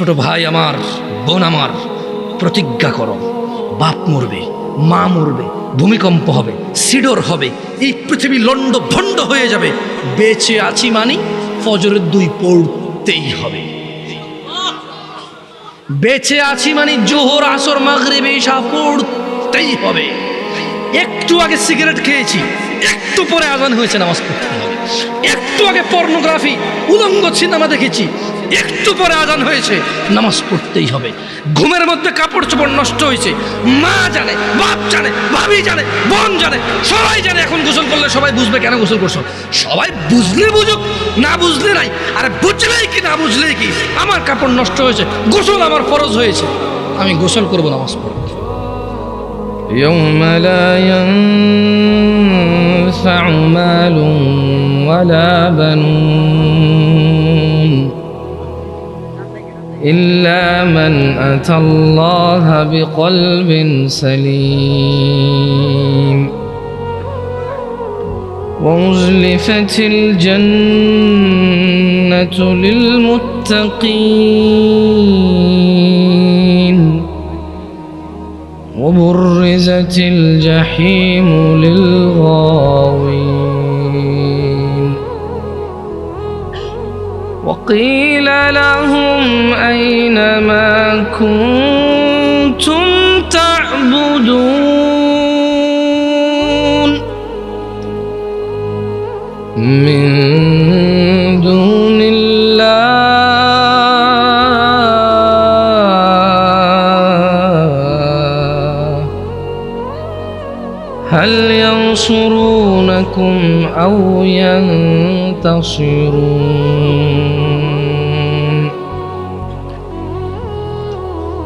ছোট ভাই আমার, বোন আমার, প্রতিজ্ঞা করো, বাপ মরবে, মা মরবে, ভূমিকম্প হবে, সিডর হবে, এই পৃথিবী লন্ড ভণ্ড হয়ে যাবে। বেঁচে আছি মানি, ফজরের দুই পড়তেই হবে। বেঁচে আছি মানে জোহর, আসর, মাগরিবে, ঈশা পড়তেই হবে। একটু আগে সিগারেট খেয়েছি, একটু পরে আজান হয়েছে, নামাজ পড়তে হবে। একটু আগে পর্নোগ্রাফি, উলঙ্গ সিনেমা দেখেছি একটু পরে আজান হয়েছে নামাজ পড়তেই হবে ঘুমের মধ্যে কাপড় চোপড় নষ্ট হয়েছে মা জানে বাপ জানে ভাবি জানে বোন জানে সবাই জানে এখন গোসল করলে সবাই বুঝবে কেন গোসল করছো সবাই বুঝলে বুঝুক না বুঝলে নাই আরে বুঝলেই কি না বুঝলেই কি আমার কাপড় নষ্ট হয়েছে গোসল আমার ফরজ হয়েছে আমি গোসল করবো নামাজ পড়বো يوم لا ينفع مال ولا بنون إلا من أتى الله بقلب سليم. وأزلفت الجنة للمتقين. وبرزت الجحيم للغاوين. وقيل لهم أين ما كنتم تعبدون من دون الله. هل ينصرونكم أو ينتصرون؟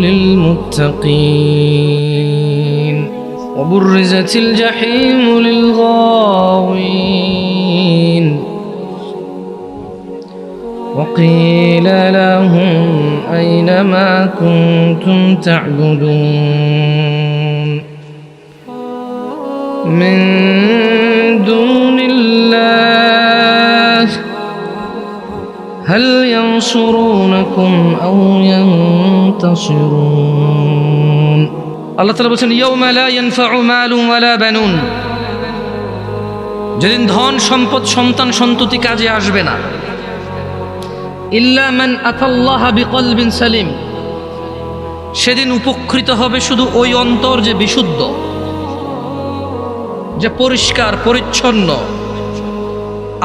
للمتقين وبرزت الجحيم للغاوين وقيل لهم أين ما كنتم تعبدون من دون الله هل ينصرونكم أو ينتصرون আল্লাহ তালা বলছেন ইয়ৌমা লা ইয়ানফাউ মালুন ওয়ালা বানুন যেদিন ধন সম্পদ সন্তান সন্ততি কাজে আসবে না ইল্লা মান আতাল্লাহ বিকলবিন সালিম সেদিন উপকৃত হবে শুধু ওই অন্তর যে বিশুদ্ধ যে পরিষ্কার পরিচ্ছন্ন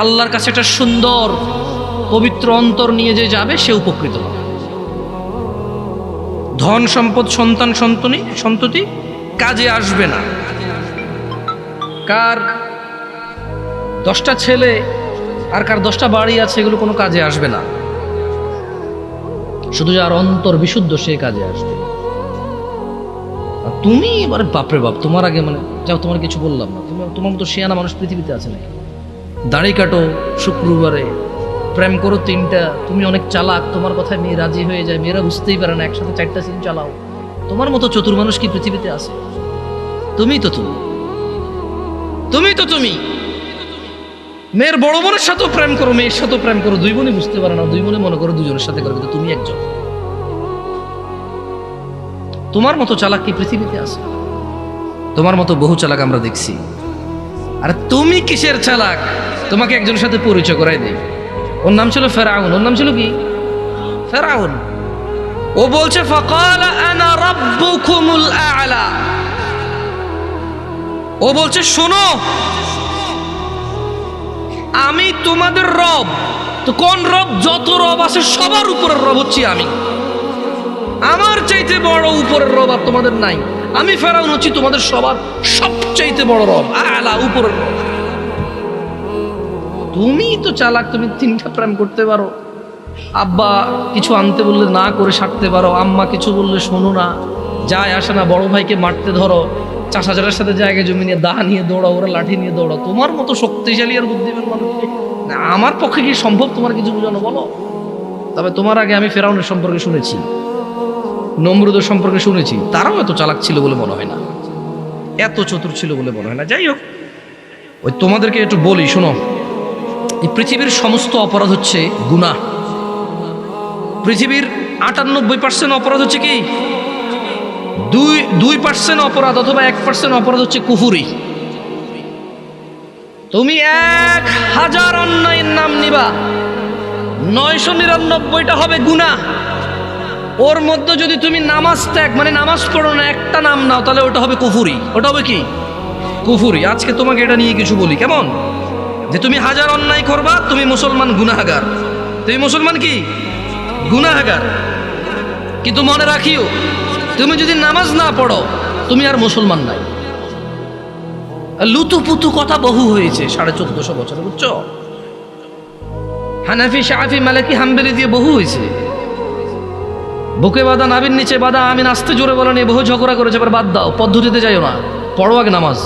আল্লাহর কাছে একটা সুন্দর পবিত্র অন্তর নিয়ে যে যাবে, সে উপকৃত হবে। ধন সম্পদ, সন্তান সন্তনি, সন্ততি, কাজে আসবে না। কার দশটা ছেলে আর কার দশটা বাড়ি আছে, এগুলো কোনো কাজে আসবে না। শুধু যার অন্তর বিশুদ্ধ, সে কাজে আসবে। তুমি এবারে বাপরে বাপ, তোমার আগে মানে যাও, তোমার কিছু বললাম না। তুমি, তোমার মতো শেয়ানা মানুষ পৃথিবীতে আছে নাকি? দাড়ি কাটো শুক্রবারে প্রেম করো তিনটা। তুমি অনেক চালাক, তোমার কথায় মেয়ে রাজি হয়ে যায়। মেয়েরা বুঝতেই পারে না, একসাথে চারটা সিন চালাও। তোমার মতো চতুর মানুষ কি পৃথিবীতে আছে? তুমি তো তুমি। তুমি তো তুমি। মেয়ের বড় বোনের সাথেও প্রেম করো, মেয়ের সাথেও প্রেম করো। দুই বোনই বুঝতে পারে না, দুই বোনে মনে করো দুজনের সাথে করো, কিন্তু তুমি একজন। তোমার মতো চালাক কি পৃথিবীতে আছে? তোমার মতো বহু চালাক আমরা দেখছি। আর তুমি কিসের চালাক? তোমাকে একজনের সাথে পরিচয় করাই দেই। ওর নাম ছিল ফেরাউন। ওর নাম ছিল কি? ফেরাউন। ও বলছে, ফকাল আনা রাব্বুকুমুল আ'লা। ও বলছে, শোনো, আমি তোমাদের রব। তো কোন রব? যত রব আছে, সবার উপরের রব হচ্ছি আমি। আমার চাইতে বড় উপরের রব আর তোমাদের নাই। আমি ফেরাউন হচ্ছি তোমাদের সবার সবচাইতে বড় রব। আলা, উপরের রব। তুমি তো চালাক তুমি তিনটা প্রেম করতে পারো। আব্বা কিছু আনতে বললে না করে সারতে পারো আম্মা কিছু বললে শোনো না। যায় আসে না বড় ভাইকে মারতে ধরো। চাষাচারের সাথে জায়গায় জমি নিয়ে দা নিয়ে দৌড়াও ওরা লাঠি নিয়ে দৌড়াও। তোমার মতো শক্তিশালী আর বুদ্ধিমান মানুষকে না, আমার পক্ষে কি সম্ভব তোমার কিছু বোঝানো বলো? তবে তোমার আগে আমি ফেরাউনের সম্পর্কে শুনেছি। নমরুদের সম্পর্কে শুনেছি। তারাও এত চালাক ছিল বলে মনে হয় না। এত চতুর ছিল বলে মনে হয় না। যাই হোক ওই তোমাদেরকে একটু বলি শোনো। এই পৃথিবীর সমস্ত অপরাধ হচ্ছে গুনাহ। পৃথিবীর আটানব্বই পার্সেন্ট অপরাধ হচ্ছে কি? দুই দুই পার্সেন্ট অপরাধ অথবা এক পার্সেন্ট অপরাধ হচ্ছে কুফুরি। তুমি এক হাজার অন্যায়ের নাম নিবা। নয়শো নিরানব্বইটা হবে গুনাহ। ওর মধ্যে যদি তুমি নামাজ ত্যাগ মানে নামাজ পড়ো না, একটা নাম নাও, তাহলে ওটা হবে কুফুরি। ওটা হবে কি? কুফুরি। আজকে তোমাকে এটা নিয়ে কিছু বলি, কেমন? যে তুমি হাজার অন্যায় করবা, তুমি মুসলমান গুনাহাগার। তুমি মুসলমান কি? গুনাহাগার। কিন্তু মনে রাখিও, তুমি যদি নামাজ না পড়ো, তুমি আর মুসলমান নাই। লুতুপুতু কথা বহু হয়েছে সাড়ে চোদ্দশো বছরে, বুঝছ? হানাফি শাহি মালাকি, হাম্বেলি দিয়ে বহু হয়েছে। বুকে বাঁধা নাবির নিচে বাঁধা আমি নাচতে জোরে বলেন এই বহু ঝগড়া করেছে, এবার বাদ দাও, পদ্ধতিতে যাইও না। পড়ো আগে নামাজ।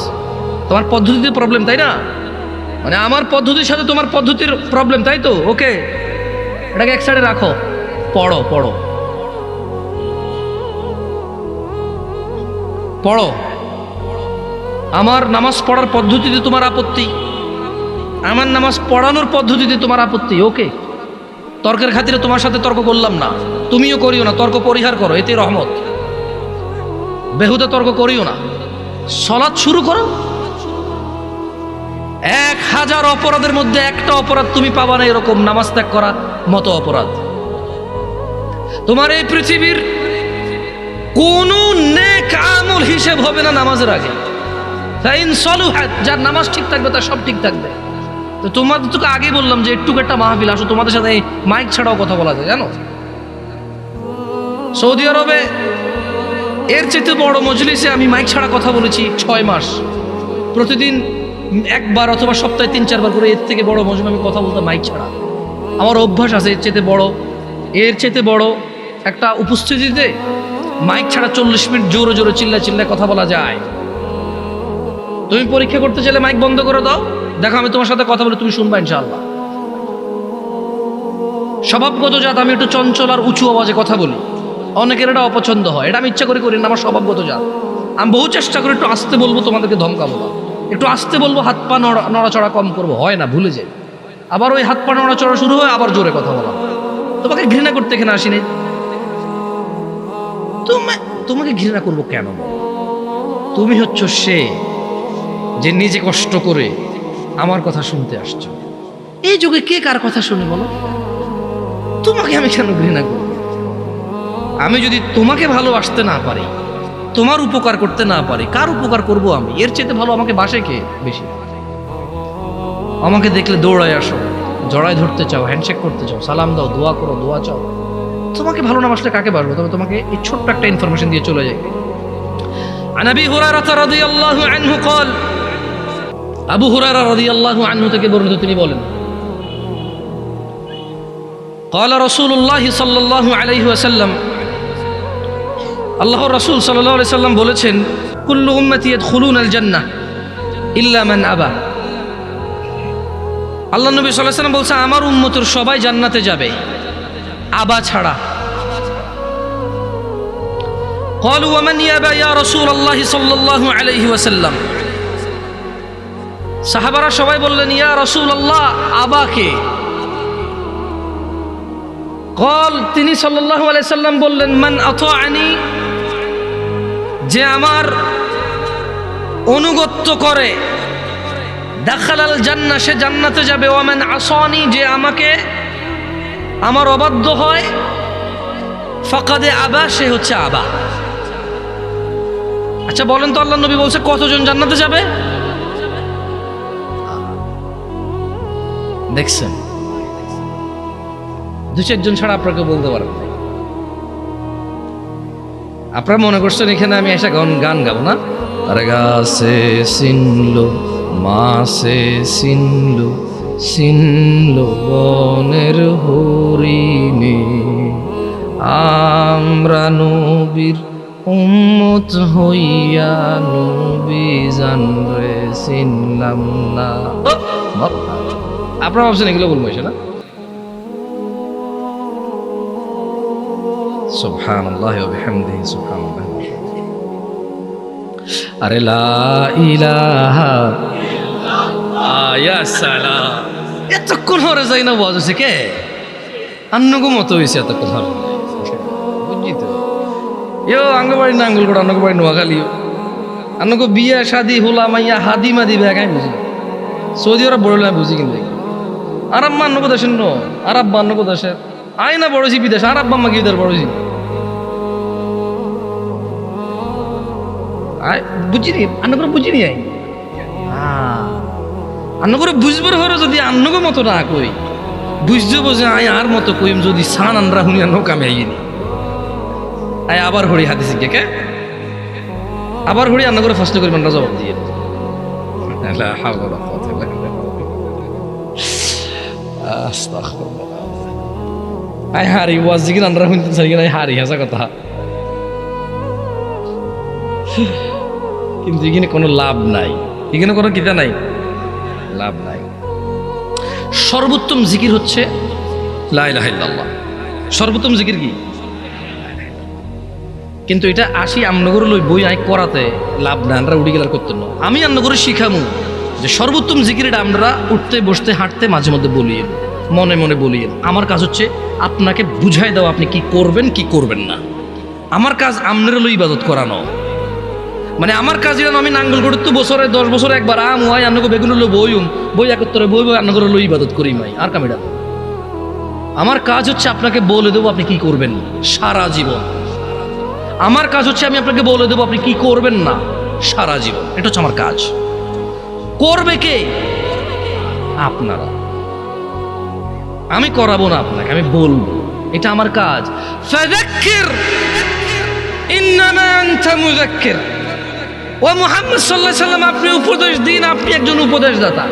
তোমার পদ্ধতিতে প্রবলেম তাই না? মানে আমার পদ্ধতির সাথে তোমার পদ্ধতির প্রবলেম তাই তো? ওকে এটাকে এক সাইডে রাখো। পড়ো পড়ো। পড়ো। আমার নামাজ পড়ার পদ্ধতিতে তোমার আপত্তি। আমার নামাজ পড়ানোর পদ্ধতিতে তোমার আপত্তি ওকে তর্কের খাতিরে তোমার সাথে তর্ক করলাম না। তুমিও করিও না, তর্ক পরিহার করো এতে রহমত। বেহুদা তর্ক করিও না। সলাৎ শুরু করো এক হাজার অপরাধের মধ্যে একটা অপরাধ তুমি পাবা না, এরকম নামাজ ত্যাগ করা মতো অপরাধ। তোমার এই পৃথিবীর কোন নেক আমল হিসেব হবে না নামাজের আগে। যার নামাজ ঠিক থাকবে, তার সব ঠিক থাকবে। তো তোমাদের তোকে আগে বললাম যে একটু একটা মাহফিল, আসো, তোমাদের সাথে মাইক ছাড়াও কথা বলা যায়, জানো? সৌদি আরবে এর চেয়ে বড় মজলিসে আমি মাইক ছাড়া কথা বলেছি ছয় মাস। প্রতিদিন একবার অথবা সপ্তাহে তিন, চারবার করে এর থেকে বড় মজমে আমি কথা বলতাম মাইক ছাড়া। আমার অভ্যাস আছে এর চেতে বড়। এর চেতে বড় একটা উপস্থিতিতে মাইক ছাড়া চল্লিশ মিনিট জোরে জোরে চিল্লা চিল্লা কথা বলা যায়। তুমি পরীক্ষা করতে চাইলে মাইক বন্ধ করে দাও। দেখো, আমি তোমার সাথে কথা বলে তুমি শুনবা ইনশাআল্লাহ। স্বভাবগত জাত, আমি একটু চঞ্চল আর উঁচু আওয়াজে কথা বলি। অনেকের এটা অপছন্দ হয়। এটা আমি ইচ্ছা করে করি না, আমার স্বভাবগত জাত। আমি বহু চেষ্টা করে একটু আসতে বলব, তোমাদেরকে ধমকাবো না। একটু আসতে বলব, হাত পা নড়া- নড়াচড়া কম করব, হয় না, ভুলে যাই। আবার ওই হাত পা নড়াচড়া শুরু হয়, আবার জোরে কথা বলা তোমাকে ঘৃণা করতে এখানে আসিনি? তোমাকে ঘৃণা করব কেন? তুমি হচ্ছ সে যে নিজে কষ্ট করে আমার কথা শুনতে আসছো। এই যুগে কে কার কথা শুনে বলো? তোমাকে আমি কেন ঘৃণা করব? আমি যদি তোমাকে ভালোবাসতে না পারি তোমার উপকার করতে না পারি কার উপকার করব আমি এর চেয়ে ভালো আমাকে বাসে কে বেশি আমাকে দেখলে দৌড়ায় আসো জড়ায় ধরতে চাও হ্যান্ডশেক করতে চাও সালাম দাও দোয়া করো দোয়া চাও তোমাকে ভালো না বাসলে কাকে বাসবো তবে তোমাকে এই ছোট্ট একটা ইনফরমেশন দিয়ে চলে যাই عن ابي هريره رضي الله عنه قال আবু হুরারা রাদিয়াল্লাহু আনহু থেকে বর্ণিত তিনি বলেন قال رسول الله صلى الله عليه وسلم আল্লাহ রাসূল সাল্লাল্লাহু আলাইহি সাল্লাম বলেছেন কুল্লু উম্মতি ইয়াদখুলুনা আল জান্নাহ ইল্লা মান আবা আল্লাহ নবী সাল্লাল্লাহু আলাইহি সাল্লাম বলছে আমার উম্মতের সবাই জান্নাতে যাবে আবা ছাড়া قالوا ومن يابى يا رسول الله صلى الله عليه وسلم সাহাবারা সবাই বললেন ইয়া রসুল আল্লাহ আবাকে কল তিনি সাল্লাহ সাল্লাম বললেন মান আনি যে আমার অনুগত্য করে, দেখালাল জান্না সে জান্নাতে যাবে। ওয়ামান আসনি, যে আমাকে আমার অবাধ্য হয়, ফাকাদে আবা, সে হচ্ছে আবা। আচ্ছা বলেন তো আল্লাহ নবী বলছে, কতজন জান্নাতে যাবে? দেখছেন? দু চারজন ছাড়া আপনাকে বলতে পারেন না। আপনারা মনে করছেন এখানে আমি এসে গান গান গাবো না? আরে গাছে সিনলো মাসে সিনলো সিনল বনের হরিণে। আমরা নবীর উম্মত হইয়া নবী জানরে চিনলাম না। আপনারা ভাবছেন এগুলো বলব না? সুবহান আল্লাহ আরে লা এতক্ষণ হরে যাই না বজ হয়েছে কে? আন্নগো হয়েছে এতক্ষণ হরে। ইয়ো আঙ্গবাড়ি না আঙ্গুল করে আন্নগো নোয়াখালীও বিয়া, শাদি, হোলা, মাইয়া, হাদি, মাদি, ব্যাগ বুঝি। সৌদি আরব বড় আমি বুঝি কিন্তু আর অন্য কোথায় শুনলো আর আব্বা অন্য কোথায় আয় না বড়ছি বিদেশ, আর আমাকে বিদেশ বড়ছি আয় বুঝি নি আন্ন করে বুঝি নি আই। আন্ন করে বুঝবার হরে যদি আন্নগো মতো না কই বুঝতে বোঝে আয় আর মতো কইম যদি সান আনরা হুনি আন্ন কামে আইনি আয় আবার হরি হাদিস কে কে? আবার হরি আন্ন করে ফার্স্ট করবেন না জবাব দিয়ে আয় হারি ওয়াজ জিকির আনরা হুনতে সারি আয় হারি হাসা কথা। কিন্তু এখানে কোনো লাভ নাই। এখানে কোনো কিতা নাই? লাভ নাই। সর্বোত্তম জিকির হচ্ছে লা ইলাহা ইল্লাল্লাহ। সর্বোত্তম জিকির কি? কিন্তু এটা আসি আমনগর লই বই আই করাতে লাভ না আমরা উড়ি গেলার করতে না। আমি আমনগরে শিখামু যে সর্বোত্তম জিকির এটা আমরা উঠতে, বসতে, হাঁটতে মাঝে মধ্যে বলিয়েন মনে মনে বলিয়েন আমার কাজ হচ্ছে আপনাকে বুঝাই দেওয়া আপনি কি করবেন কি করবেন না। আমার কাজ আমনের লই ইবাদত করানো। মানে আমার কাজ এরকম আমি নাঙ্গল করে তো বছরে দশ বছরে একবার আম হয় আন্নগো বেগুন লো বইম বই একত্তরে বই বই আন্নগর লো ইবাদত করি মাই। আর কামিটা আমার কাজ হচ্ছে আপনাকে বলে দেবো আপনি কি করবেন সারা জীবন। আমার কাজ হচ্ছে আমি আপনাকে বলে দেবো আপনি কি করবেন না। সারা জীবন। এটা হচ্ছে আমার কাজ। করবে কে? আপনারা। আমি করাবো না আপনাকে, আমি বলব। এটা আমার কাজ। ফাযাক্কির! ইন্নামা আনতা ও মুহাম্মদ আলাইহি সাল্লাম, আপনি উপদেশ দিন, আপনি একজন উপদেশদাতা।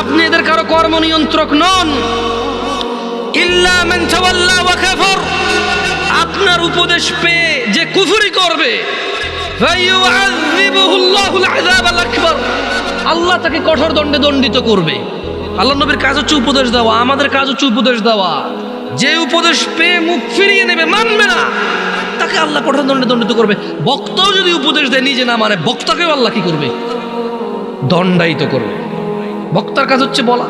আপনি এদের কারও কর্ম নিয়ন্ত্রক নন আপনার উপদেশ পেয়ে যে কুফরি করবে আল্লাহ তাকে কঠোর দণ্ডে দণ্ডিত করবে। আল্লাহ নবীর কাজ হচ্ছে উপদেশ দেওয়া, আমাদের কাজ হচ্ছে উপদেশ দেওয়া। যে উপদেশ পেয়ে মুখ ফিরিয়ে নেবে, মানবে না। তাকে আল্লাহ কঠোর দণ্ডে দণ্ডিত করবে। বক্তাও যদি উপদেশ দেয়, নিজে না মানে বক্তাকেও আল্লাহ কি করবে? দণ্ডায়িত করবে। বক্তার কাজ হচ্ছে বলা।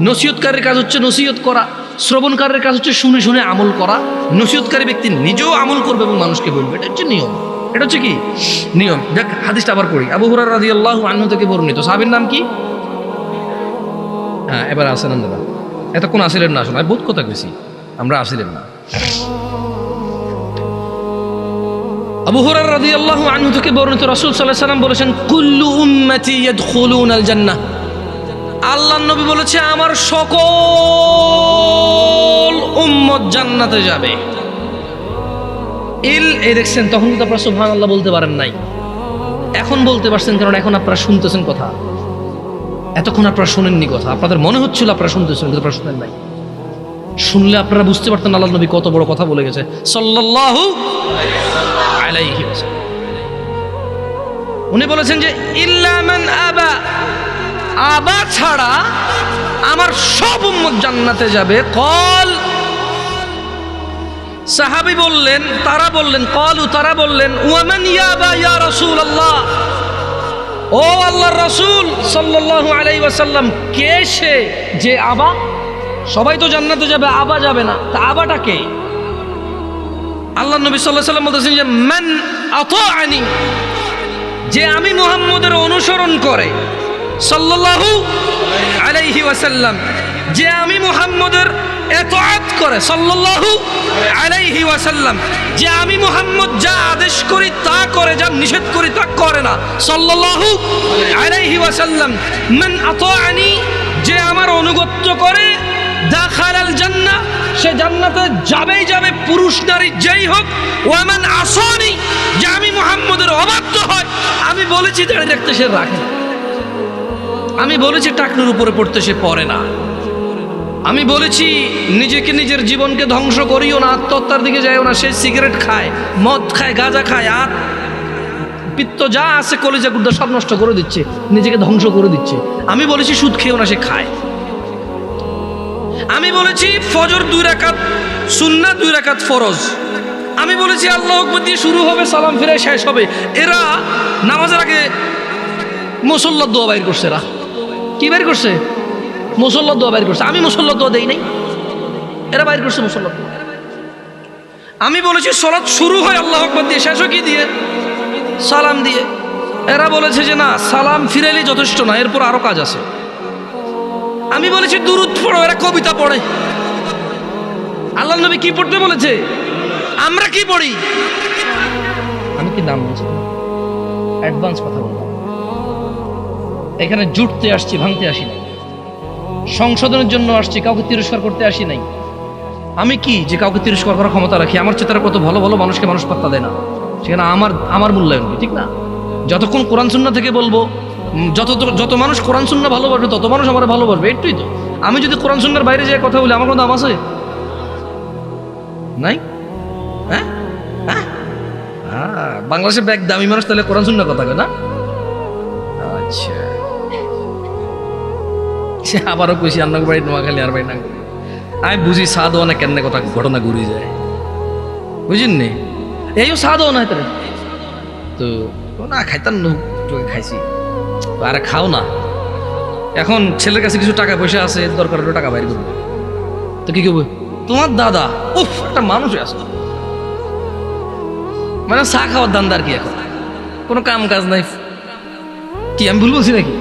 নসিহতকারীর কাজ হচ্ছে নসিহত করা। শ্রবণকারের কাজ হচ্ছে শুনে শুনে আমল করা। নসিহতকারী ব্যক্তি নিজেও আমল করবে এবং মানুষকে বলবে। এটা হচ্ছে নিয়ম। এটা হচ্ছে কি? নিয়ম। দেখ, হাদিসটা আবার পড়ি। আবু হুরার রাজি আল্লাহ আন্ন থেকে বর্ণিত। সাহাবের নাম কি? হ্যাঁ এবার আসেন দাদা। এতক্ষণ আসিলেন না আসলে বোধ কথা গেছি আমরা আসিলেন না। আবু হুরার রাদিয়াল্লাহু আনহু থেকে বর্ণিত রাসূল আলাইহি সাল্লাম বলেছেন, কুল্লু উম্মতি ইয়াদখুলুনাল জান্নাহ। আল্লাহর নবী বলেছে, আমার সকল উম্মত জান্নাতে যাবে। ইল, এই দেখছেন, তখন কিন্তু আপনারা সুবহানাল্লাহ বলতে পারেন নাই। এখন বলতে পারছেন, কারণ এখন আপনারা শুনতেছেন কথা। এতক্ষণ আপনারা শুনেননি কথা। আপনাদের মনে হচ্ছিল আপনারা শুনতেছেন, কিন্তু আপনারা শুনেন নাই। শুনলে আপনারা বুঝতে পারতেন আল্লাহ নবী কত বড় কথা বলে গেছে। সাল্লাল্লাহু আলাইহি উনি বলেছেন যে ইল্লামান আবা। আবা ছাড়া আমার সব উম্মত জান্নাতে যাবে। কল। সাহাবি বললেন, তারা বললেন, কলু, তারা বললেন ওয়ামান ইয়াবা ইয়া রাসূলুল্লাহ? ও আল্লাহর রাসূল সাল্লাল্লাহু আলাইহি ওয়াসাল্লাম, কে সে যে আবা? সবাই তো জান্নাতে যাবে, আবা যাবে না। তা আবাটা কে? আল্লাহ নবী সাল্লাহ সাল্লাম বলতেছেন যে, মান আতাআনি যে আমি মুহাম্মদের অনুসরণ করে, সাল্লাল্লাহু আলাইহি ওয়াসাল্লাম, যে আমি মুহাম্মদের এতআত করে, সাল্লাল্লাহু আলাইহি ওয়াসাল্লাম, যে আমি মুহাম্মদ যা আদেশ করি তা করে, যা নিষেধ করি তা করে না, সাল্লাল্লাহু আলাইহি ওয়াসাল্লাম, মান আতাআনি যে আমার অনুগত্য করে সে জান্নাতে যাবেই যাবে, পুরুষ নারী যেই হোক। ওয়ামান আসনি, যে আমি মুহাম্মদের অবাধ্য হয়। আমি বলেছি, দাঁড়িয়ে রাখতে সে রাখে আমি বলেছি, টাকনুর উপরে পড়তে সে পড়ে না। আমি বলেছি, নিজেকে নিজের জীবনকে ধ্বংস করিও না, আত্মহত্যার দিকে যাইও না, সে সিগারেট খায়, মদ খায়, গাঁজা খায়, আর পিত্ত যা আছে, কলেজা গুদ্দা সব নষ্ট করে দিচ্ছে, নিজেকে ধ্বংস করে দিচ্ছে। আমি বলেছি, সুদ খেয়েও না, সে খায়। আমি বলেছি ফজর দুই রাকাত সুন্না দুই রাকাত ফরজ। আমি বলেছি আল্লাহ দিয়ে শুরু হবে, সালাম ফিরে শেষ হবে। এরা নামাজের আগে মুসল্লার দোয়া বাইর করছে, এরা। কি বাইর করছে? মুসল্লার দোয়া বাইর করছে। আমি মুসল্লার দোয়া দেই নাই। এরা বাইর করছে মুসল্লার দোয়া। আমি বলেছি সলাৎ শুরু হয়, আল্লাহ আকবর দিয়ে শেষ হয় কি দিয়ে? সালাম দিয়ে। এরা বলেছে যে না, সালাম ফিরাইলে যথেষ্ট না, এরপর আরও কাজ আছে। আমি বলেছি, দুরুদ পড়ো, এরা কবিতা পড়ে। আল্লাহ নবী কি পড়তে বলেছে? আমরা কি পড়ি? আমি কি নাম বলছি? অ্যাডভান্স কথা বললাম। এখানে জুটতে আসছি, ভাঙতে আসি নাই। সংশোধনের জন্য আসছি, কাউকে তিরস্কার করতে আসি নাই। আমি কি যে কাউকে তিরস্কার করার ক্ষমতা রাখি? আমার চেতারা কত ভালো ভালো মানুষকে মানুষ পাত্তা দেয় না। সেখানে আমার আমার মূল্যায়ন ঠিক না? যতক্ষণ কোরআন সুন্না থেকে বলব যত যত মানুষ কোরআন সুন্না ভালোবাসবে, তত মানুষ আমার ভালোবাসবে একটুই তো। আমি যদি কোরআন সুন্নার বাইরে যেয়ে কথা বলি, আমার কোনো দাম আছে? নাই? হ্যাঁ? হ্যাঁ? বাংলাদেশের ব্যাগ দামি মানুষ তাহলে কোরআন সুন্না কথা না? আচ্ছা। সে আবারও কইছি আপনার বাড়ি, নোয়াখালী আর বাড়ি না। আমি বুঝি সাধু না কেন কথা ঘটনা ঘুরে যায়। বুঝিন নি? এইও সাধু না তো, না, খাইতাম খাইছি। আরে খাও না। এখন ছেলের কাছে কিছু টাকা পয়সা আছে দরকার হলে টাকা বাইর করব তো কি করব? তোমার দাদা, উফ, একটা মানুষ আছে। মানে চা খাওয়ার দান্দার কি এখন? কোনো কাম কাজ নাই। কি, আমি ভুল বলছি নাকি?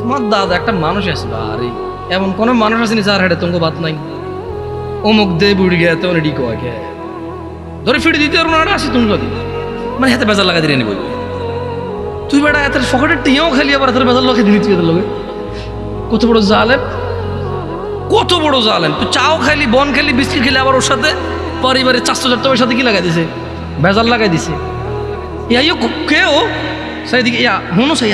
তোমার দাদা একটা মানুষ আছে আরে এমন কোনো মানুষ আসেনি যার হেডে তোমাকে বাদ নাই। অমুক দে বুড়ি গে তো রেডি গে ধরে ফিরে দিতে পারব না আসি তুমি মানে হাতে বেজার লাগা দিয়ে নিব তুই বেটা এত ফকেটের টিয়াও খালি, আবার এত বেতার লোকে দিবি তুই এদের লগে কত বড় জালেম, কত বড় জালেম। তুই চাও খেলি বন খেলি বিস্কিট খেলি আবার ওর সাথে পরিবারের চারশো চারটার সাথে কি লাগাই দিছে? ভেজাল লাগাই দিছে। ইয়াইও কেউ সেই দিকে ইয়া, হুনো সেই